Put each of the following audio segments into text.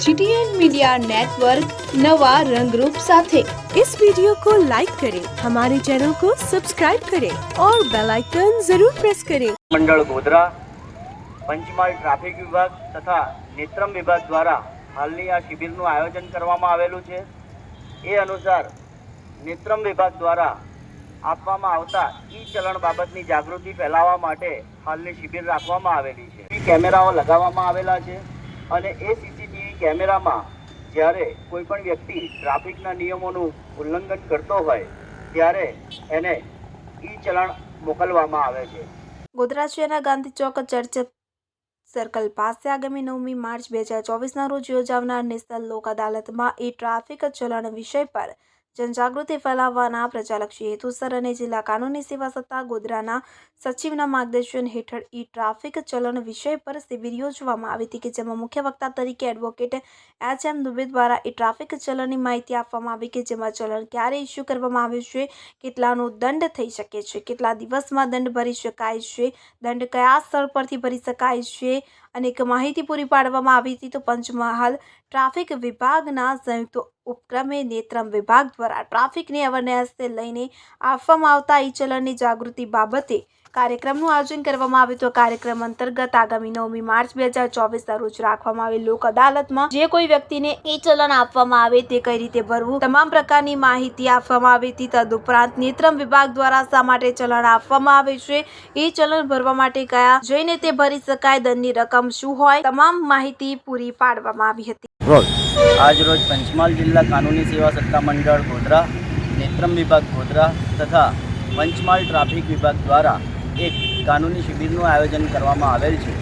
GTN media network नवा रंग रूप साथे इस वीडियो को लाइक करें हमारे चैनल को सब्सक्राइब करें और बेल आइकन जरूर प्रेस करें મંડળ ગોધરા પંચમહાલ ટ્રાફિક વિભાગ તથા નેત્રમ વિભાગ દ્વારા હાલની આ શિબિરનું આયોજન કરવામાં આવેલું છે એ અનુસાર નેત્રમ વિભાગ દ્વારા આપવામાં આવતા ઈ ચલણ બાબતની જાગૃતિ ફેલાવવા માટે હાલની શિબિર રાખવામાં આવેલી છે ઈ કેમેરાઓ લગાવવામાં આવેલા છે અને એ સીસીટીવી કેમેરામાં જ્યારે કોઈ પણ વ્યક્તિ ટ્રાફિકના નિયમોનું ઉલ્લંઘન કરતો હોય, ત્યારે એને ઈ ચલણ મોકલવામાં આવે છે. ગોધરા ગાંધી ચોક ચર્ચ સર્કલ પાસે આગામી નવમી માર્ચ બે હજાર ચોવીસના રોજ યોજાનાર નેશનલ લોક અદાલતમાં એ ટ્રાફિક ચલણ વિષય પર જનજાગૃતિ ફેલાવવાના પ્રજાલક્ષી હેતુસર અને જિલ્લા કાનૂની સેવા સત્તા ગોધરાના સચિવના માર્ગદર્શન હેઠળ ઈ ટ્રાફિક ચલણ વિષય પર શિબિર યોજવામાં આવી હતી કે જેમાં મુખ્ય વક્તા તરીકે એડવોકેટ એચ એમ દુબે દ્વારા ઈ ટ્રાફિક ચલણની માહિતી આપવામાં આવી કે જેમાં ચલણ ક્યારે ઇસ્યુ કરવામાં આવ્યું છે, કેટલાનો દંડ થઈ શકે છે, કેટલા દિવસમાં દંડ ભરી શકાય છે, દંડ કયા સ્થળ પરથી ભરી શકાય છે અને એક માહિતી પૂરી પાડવામાં આવી હતી તો પંચમહાલ ટ્રાફિક વિભાગના સંયુક્ત ઉપક્રમે નેત્રમ વિભાગ દ્વારા ટ્રાફિકની અવેરનેસને લઈને આપવામાં આવતા ઈ ચલણની જાગૃતિ બાબતે કાર્યક્રમનું આયોજન કરવામાં આવ્યું તો કાર્યક્રમ અંતર્ગત આગામી નવમી માર્ચ બે હજાર ચોવીસના રોજ રાખવામાં આવેલ લોક અદાલતમાં જે કોઈ વ્યક્તિને એ ચલણ આપવામાં આવે તે કઈ રીતે ભરવું તમામ પ્રકારની માહિતી આપવામાં આવી હતી તદુપરાંત નેત્રમ વિભાગ દ્વારા શા માટે ચલણ આપવામાં આવે છે એ ચલણ ભરવા માટે કયા જઈને તે ભરી શકાય દંડની રકમ શું હોય તમામ માહિતી પૂરી પાડવામાં આવી હતી. આજરોજ પંચમહાલ જિલ્લા કાનૂની સેવા સત્તા મંડળ ગોધરા નેત્રમ વિભાગ ગોધરા તથા પંચમહાલ ટ્રાફિક વિભાગ દ્વારા એક કાનૂની શિબિરનું આયોજન કરવામાં આવેલ છે,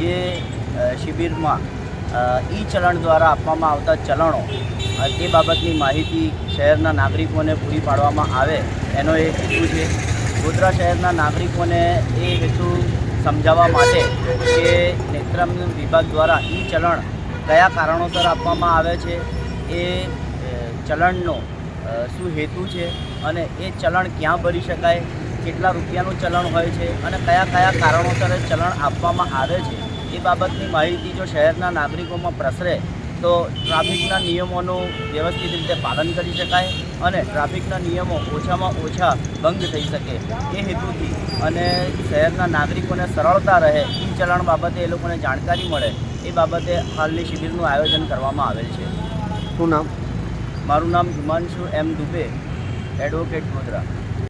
જે શિબિરમાં ઈ ચલણ દ્વારા આપવામાં આવતા ચલણો તે બાબતની માહિતી શહેરના નાગરિકોને પૂરી પાડવામાં આવે, એનો એક હેતુ છે. ગોધરા શહેરના નાગરિકોને એ હેતુ સમજાવવા માટે કે નેત્રમ વિભાગ દ્વારા ઈ ચલણ કયા કારણોસર આપવામાં આવે છે, એ ચલણનો શું હેતુ છે અને એ ચલણ ક્યાં ભરી શકાય કેટલા રૂપિયાનું ચલણ હોય છે અને કયા કયા કારણોસર ચલણ આપવામાં આવે છે એ બાબતની માહિતી જો શહેરના નાગરિકોમાં પ્રસરે તો ટ્રાફિકના નિયમોનું વ્યવસ્થિત રીતે પાલન કરી શકાય અને ટ્રાફિકના નિયમો ઓછામાં ઓછા ભંગ થઈ શકે એ હેતુથી અને શહેરના નાગરિકોને સરળતા રહે ઈ ચલણ બાબતે એ લોકોને જાણકારી મળે એ બાબતે હાલની શિબિરનું આયોજન કરવામાં આવેલ છે. શું નામ? મારું નામ હિમાંશુ એમ દુબે એડવોકેટ ગોધરા.